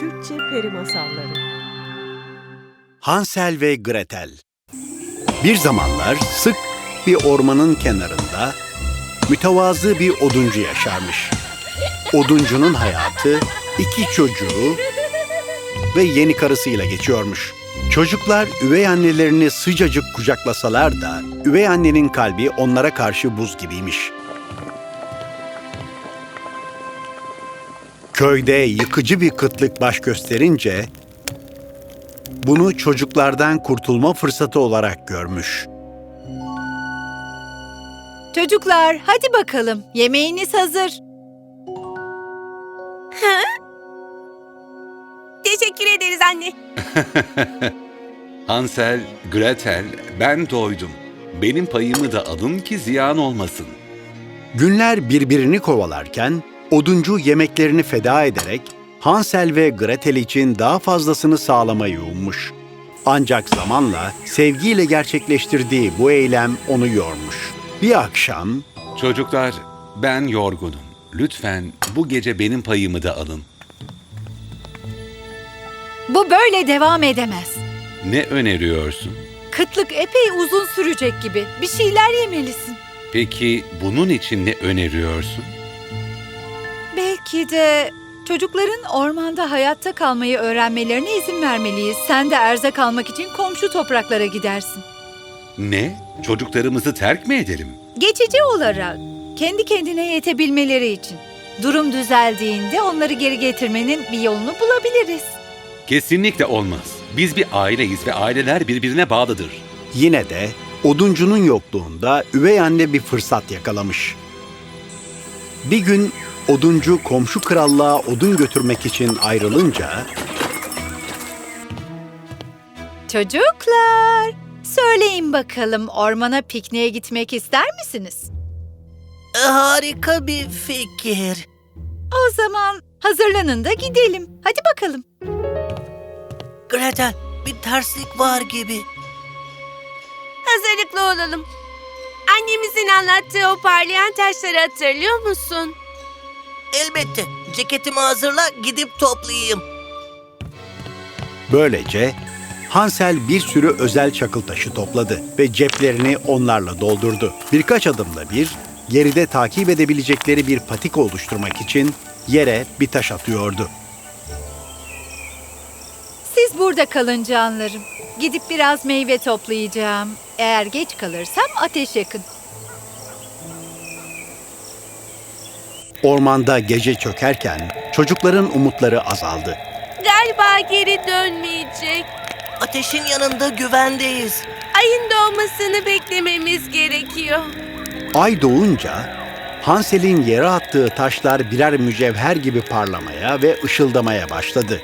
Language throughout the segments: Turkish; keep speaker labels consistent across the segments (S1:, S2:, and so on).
S1: Türkçe Peri Masalları
S2: Hansel ve Gretel Bir zamanlar sık bir ormanın kenarında mütevazı bir oduncu yaşarmış. Oduncunun hayatı iki çocuğu ve yeni karısıyla geçiyormuş. Çocuklar üvey annelerini sıcacık kucaklasalar da üvey annenin kalbi onlara karşı buz gibiymiş. Köyde yıkıcı bir kıtlık baş gösterince bunu çocuklardan kurtulma fırsatı olarak görmüş.
S3: Çocuklar hadi bakalım yemeğiniz hazır.
S4: Teşekkür ederiz anne.
S5: Hansel, Gretel, ben doydum. Benim payımı da alın ki ziyan olmasın.
S2: Günler birbirini kovalarken oduncu yemeklerini feda ederek Hansel ve Gretel için daha fazlasını sağlamayı ummuş. Ancak zamanla sevgiyle gerçekleştirdiği bu eylem onu yormuş. Bir akşam
S5: Çocuklar, ben yorgunum. Lütfen bu gece benim payımı da alın.
S3: Bu böyle devam edemez.
S5: Ne öneriyorsun?
S3: Kıtlık epey uzun sürecek gibi. Bir şeyler yemelisin.
S5: Peki bunun için ne öneriyorsun?
S3: Belki de çocukların ormanda hayatta kalmayı öğrenmelerine izin vermeliyiz. Sen de erzak almak için komşu topraklara gidersin.
S5: Ne? Çocuklarımızı terk mi edelim?
S3: Geçici olarak kendi kendine yetebilmeleri için. Durum düzeldiğinde onları geri getirmenin bir yolunu bulabiliriz.
S5: Kesinlikle olmaz. Biz bir aileyiz ve aileler birbirine bağlıdır.
S2: yine de oduncunun yokluğunda üvey anne bir fırsat yakalamış. Bir gün oduncu komşu krallığa odun götürmek için ayrılınca
S3: Çocuklar, söyleyin bakalım ormana pikniğe gitmek ister misiniz?
S6: Harika bir fikir.
S3: O zaman hazırlanın da gidelim. Hadi bakalım.
S6: Gretel, bir terslik var gibi.
S4: Hazırlıklı olalım. Annemizin anlattığı o parlayan taşları hatırlıyor musun?
S6: Elbette. Ceketimi hazırla, gidip toplayayım.
S2: Böylece Hansel bir sürü özel çakıl taşı topladı ve ceplerini onlarla doldurdu. Birkaç adımda bir, geride takip edebilecekleri bir patika oluşturmak için yere bir taş atıyordu.
S3: Siz burada kalın canlarım. Gidip biraz meyve toplayacağım. Eğer geç kalırsam ateş yakın.
S2: Ormanda gece çökerken çocukların umutları azaldı.
S4: Galiba geri dönmeyecek.
S6: Ateşin yanında güvendeyiz.
S4: Ayın doğmasını beklememiz gerekiyor.
S2: Ay doğunca Hansel'in yere attığı taşlar birer mücevher gibi parlamaya ve ışıldamaya başladı.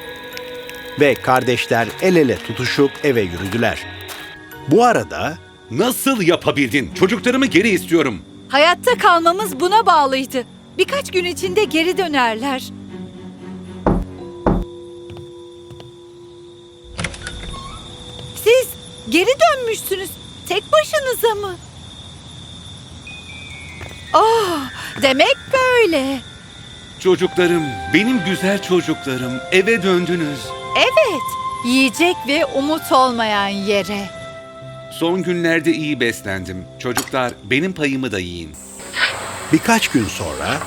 S2: Ve kardeşler el ele tutuşup eve yürüdüler. Bu arada
S5: Nasıl yapabildin? Çocuklarımı geri istiyorum.
S3: Hayatta kalmamız buna bağlıydı. Birkaç gün içinde geri dönerler. Siz geri dönmüşsünüz. Tek başınıza mı? Oh, demek böyle.
S5: Çocuklarım, benim güzel çocuklarım, eve döndünüz.
S3: Evet, yiyecek ve umut olmayan yere.
S5: Son günlerde iyi beslendim. Çocuklar, benim payımı da yiyin.
S2: birkaç gün sonra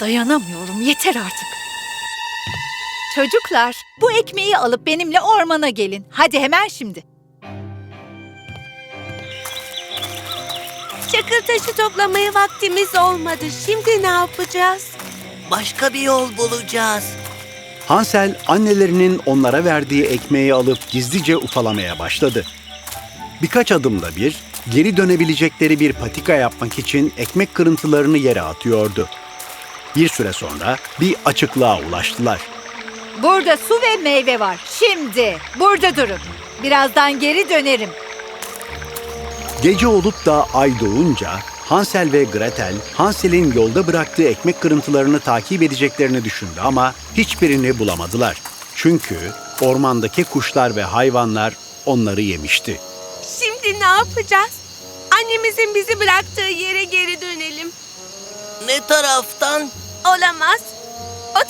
S3: Dayanamıyorum, yeter artık. Çocuklar, bu ekmeği alıp benimle ormana gelin. Hadi hemen şimdi.
S4: Çakıl taşı toplamaya vaktimiz olmadı. Şimdi ne yapacağız?
S6: Başka bir yol bulacağız.
S2: Hansel annelerinin onlara verdiği ekmeği alıp gizlice ufalamaya başladı. Birkaç adımda bir, geri dönebilecekleri bir patika yapmak için ekmek kırıntılarını yere atıyordu. Bir süre sonra bir açıklığa ulaştılar.
S3: Burada su ve meyve var. Şimdi burada durun. Birazdan geri dönerim.
S2: Gece olup da ay doğunca Hansel ve Gretel Hansel'in yolda bıraktığı ekmek kırıntılarını takip edeceklerini düşündü ama hiçbirini bulamadılar. Çünkü ormandaki kuşlar ve hayvanlar onları yemişti.
S4: Şimdi ne yapacağız? Annemizin bizi bıraktığı yere geri dönelim.
S6: Ne taraftan?
S4: Olamaz. O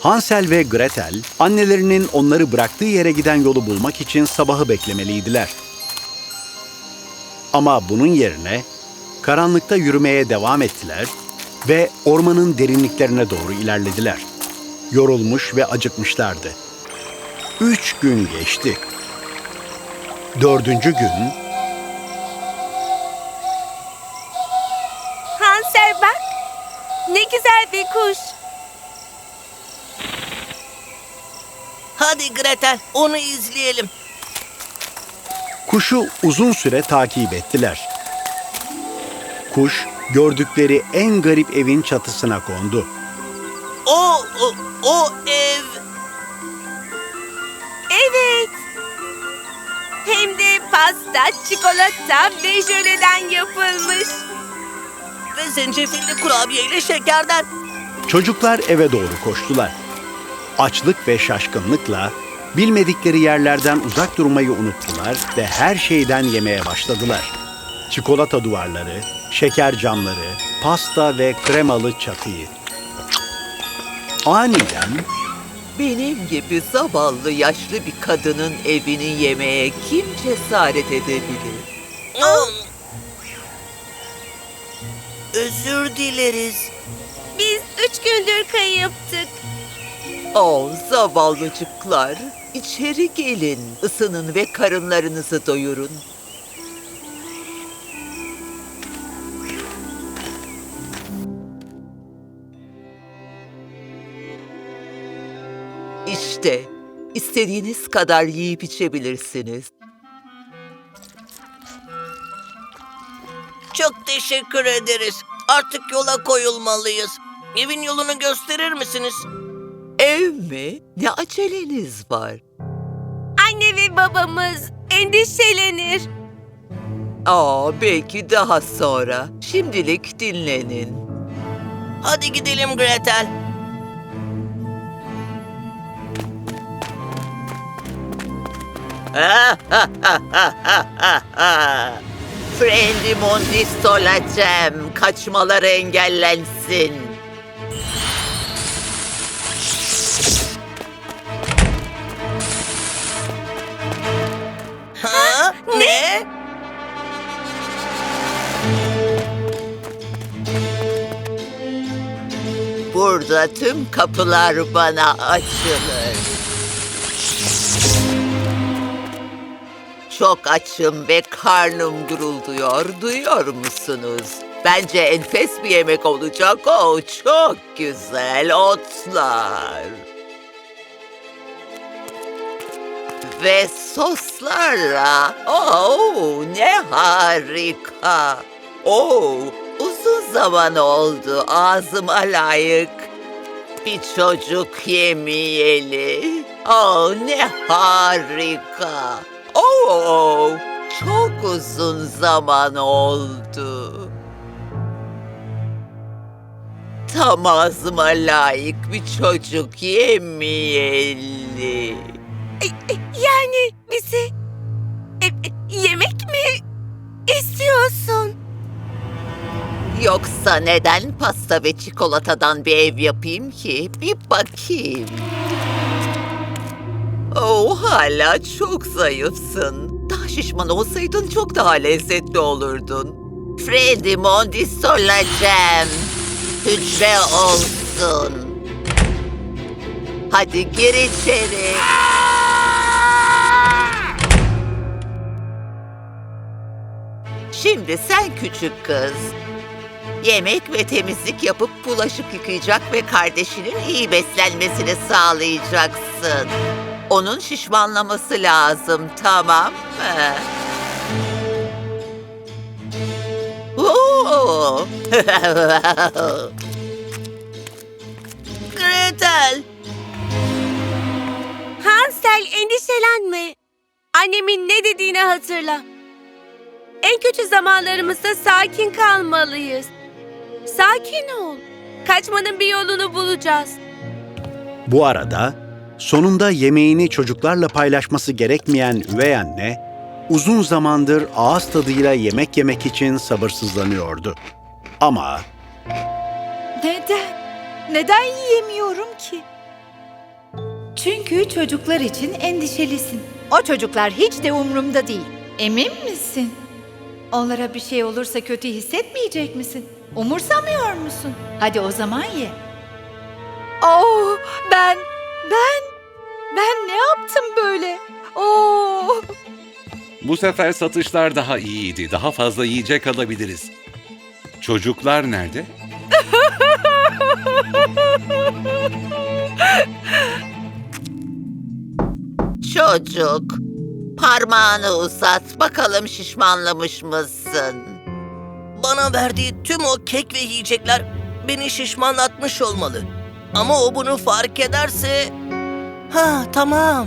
S2: Hansel ve Gretel, annelerinin onları bıraktığı yere giden yolu bulmak için sabahı beklemeliydiler. Ama bunun yerine karanlıkta yürümeye devam ettiler ve ormanın derinliklerine doğru ilerlediler. Yorulmuş ve acıkmışlardı. Üç gün geçti. Dördüncü gün
S4: Hansel bak. Ne güzel bir kuş.
S6: Hadi Gretel onu izleyelim.
S2: Kuşu uzun süre takip ettiler. Kuş gördükleri en garip evin çatısına kondu.
S6: O, o, o ev.
S4: Evet. Hem de pasta, çikolata ve jöleden yapılmış.
S6: Ve zencefilli kurabiye ile şekerden.
S2: Çocuklar eve doğru koştular. Açlık ve şaşkınlıkla bilmedikleri yerlerden uzak durmayı unuttular ve her şeyden yemeye başladılar. Çikolata duvarları, şeker camları, pasta ve kremalı çatıyı. Aniden
S7: Benim gibi zavallı yaşlı bir kadının evini yemeye kim cesaret edebilir?
S6: Özür dileriz.
S4: Biz üç gündür kayıptık.
S7: Oh zavallıcıklar, içeri gelin, ısının ve karınlarınızı doyurun. İşte, istediğiniz kadar yiyip içebilirsiniz.
S6: Çok teşekkür ederiz. Artık yola koyulmalıyız. Evin yolunu gösterir misiniz?
S7: Mi? Ne aceleniz var?
S4: Anne ve babamız endişelenir.
S7: Aa, belki daha sonra. Şimdilik dinlenin.
S6: Hadi gidelim Gretel.
S7: Friendly Mondist olacağım. Kaçmaları engellensin.
S6: Ne?
S7: Burada tüm kapılar bana açılır. Çok açım ve karnım gurulduyor. Duyuyor musunuz? Bence enfes bir yemek olacak o. Çok güzel otlar. Ve soslarla. Oh ne harika. Oh uzun zaman oldu ağzıma layık. Bir çocuk yemeyeli. Oh ne harika. Oh çok uzun zaman oldu. Tam ağzıma layık bir çocuk yemeyeli.
S4: Yani bizi e, yemek mi istiyorsun?
S7: Yoksa neden pasta ve çikolatadan bir ev yapayım ki? Bir bakayım. Oh hala çok zayıfsın. Daha şişman olsaydın çok daha lezzetli olurdun. Freddy Mondis olacağım. Hücre olsun. Hadi gir içeri. Şimdi sen küçük kız. Yemek ve temizlik yapıp bulaşık yıkayacak ve kardeşinin iyi beslenmesini sağlayacaksın. Onun şişmanlaması lazım, tamam mı? Oo!
S6: Gretel.
S4: Hansel endişelenme. Annemin ne dediğini hatırla. En kötü zamanlarımızda sakin kalmalıyız. Sakin ol. Kaçmanın bir yolunu bulacağız.
S2: Bu arada sonunda yemeğini çocuklarla paylaşması gerekmeyen üvey anne uzun zamandır ağız tadıyla yemek yemek için sabırsızlanıyordu. Ama
S3: Neden? Neden yiyemiyorum ki? Çünkü çocuklar için endişelisin. O çocuklar hiç de umrumda değil. Emin misin? Onlara bir şey olursa kötü hissetmeyecek misin? Umursamıyor musun? Hadi o zaman ye. Oh, ben, ben, ben ne yaptım böyle? Oh.
S5: Bu sefer satışlar daha iyiydi. Daha fazla yiyecek alabiliriz. Çocuklar nerede?
S7: Çocuk, parmağını uzat bakalım şişmanlamış mısın?
S6: Bana verdiği tüm o kek ve yiyecekler beni şişmanlatmış olmalı. Ama o bunu fark ederse... Ha tamam.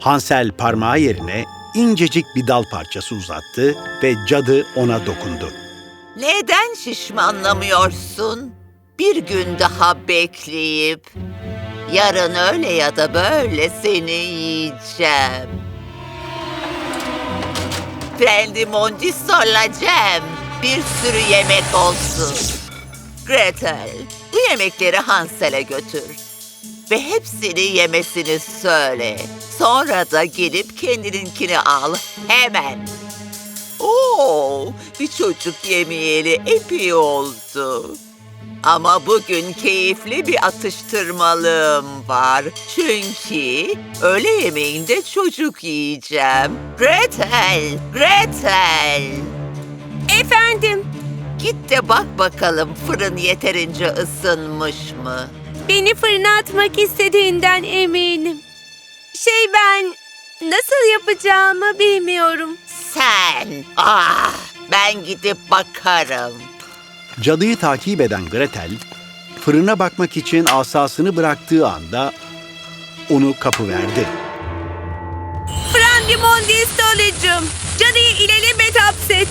S2: Hansel parmağı yerine incecik bir dal parçası uzattı ve cadı ona dokundu.
S7: Neden şişmanlamıyorsun? Bir gün daha bekleyip yarın öyle ya da böyle seni yiyeceğim. Frendimondi soracağım. Bir sürü yemek olsun. Gretel, bu yemekleri Hansel'e götür. Ve hepsini yemesini söyle. Sonra da gelip kendininkini al. Hemen. Oo, bir çocuk yemeyeli epey oldu. Ama bugün keyifli bir atıştırmalığım var. Çünkü öğle yemeğinde çocuk yiyeceğim. Gretel, Gretel.
S4: Efendim,
S7: Git de bak bakalım fırın yeterince ısınmış mı?
S4: beni fırına atmak istediğinden eminim. Şey ben nasıl yapacağımı bilmiyorum.
S7: Sen, ah, ben gidip bakarım.
S2: Cadıyı takip eden Gretel, fırına bakmak için asasını bıraktığı anda onu kapıverdi.
S4: Frandimondi Stolicum, cadıyı ilelebet hapset.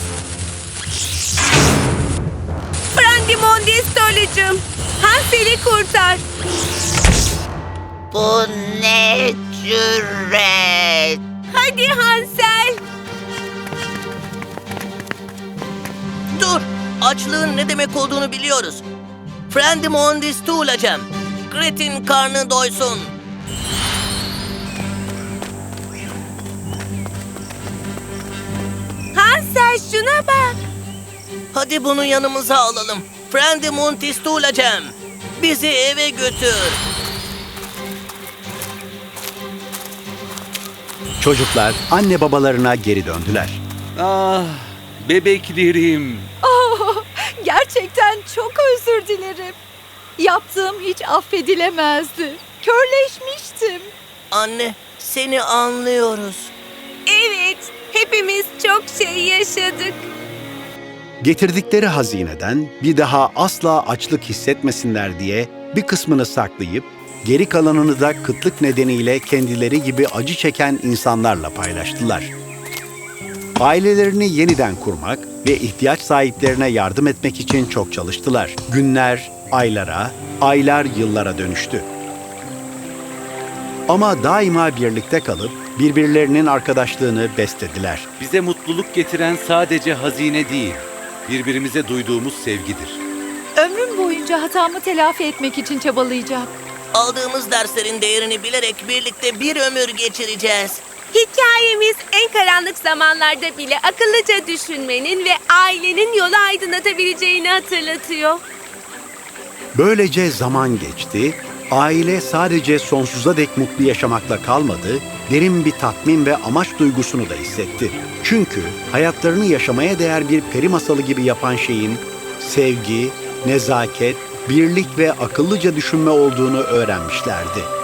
S4: Frandimondi Stolicum, Hansel'i kurtar.
S7: Bu ne cüret?
S4: Hadi Hansel.
S6: Dur. Açlığın ne demek olduğunu biliyoruz. Friendim on this tuğlacağım. Gret'in karnı doysun.
S4: Hansel şuna bak.
S6: Hadi bunu yanımıza alalım. Friendim on this tuğlacağım. Bizi eve götür.
S2: Çocuklar anne babalarına geri döndüler.
S5: Ah, bebeklerim.
S3: Oh, gerçekten çok özür dilerim. Yaptığım hiç affedilemezdi. Körleşmiştim.
S6: Anne, seni anlıyoruz.
S4: Evet, hepimiz çok şey yaşadık.
S2: Getirdikleri hazineden bir daha asla açlık hissetmesinler diye bir kısmını saklayıp geri kalanını da kıtlık nedeniyle kendileri gibi acı çeken insanlarla paylaştılar. Ailelerini yeniden kurmak ve ihtiyaç sahiplerine yardım etmek için çok çalıştılar. Günler aylara, aylar yıllara dönüştü. Ama daima birlikte kalıp birbirlerinin arkadaşlığını beslediler.
S5: Bize mutluluk getiren sadece hazine değil, birbirimize duyduğumuz sevgidir.
S3: Ömrüm boyunca hatamı telafi etmek için çabalayacağım.
S6: Aldığımız derslerin değerini bilerek birlikte bir ömür geçireceğiz.
S4: Hikayemiz en karanlık zamanlarda bile akıllıca düşünmenin ve ailenin yolu aydınlatabileceğini hatırlatıyor.
S2: Böylece zaman geçti, aile sadece sonsuza dek mutlu yaşamakla kalmadı, derin bir tatmin ve amaç duygusunu da hissetti. Çünkü hayatlarını yaşamaya değer bir peri masalı gibi yapan şeyin sevgi, nezaket, birlik ve akıllıca düşünme olduğunu öğrenmişlerdi.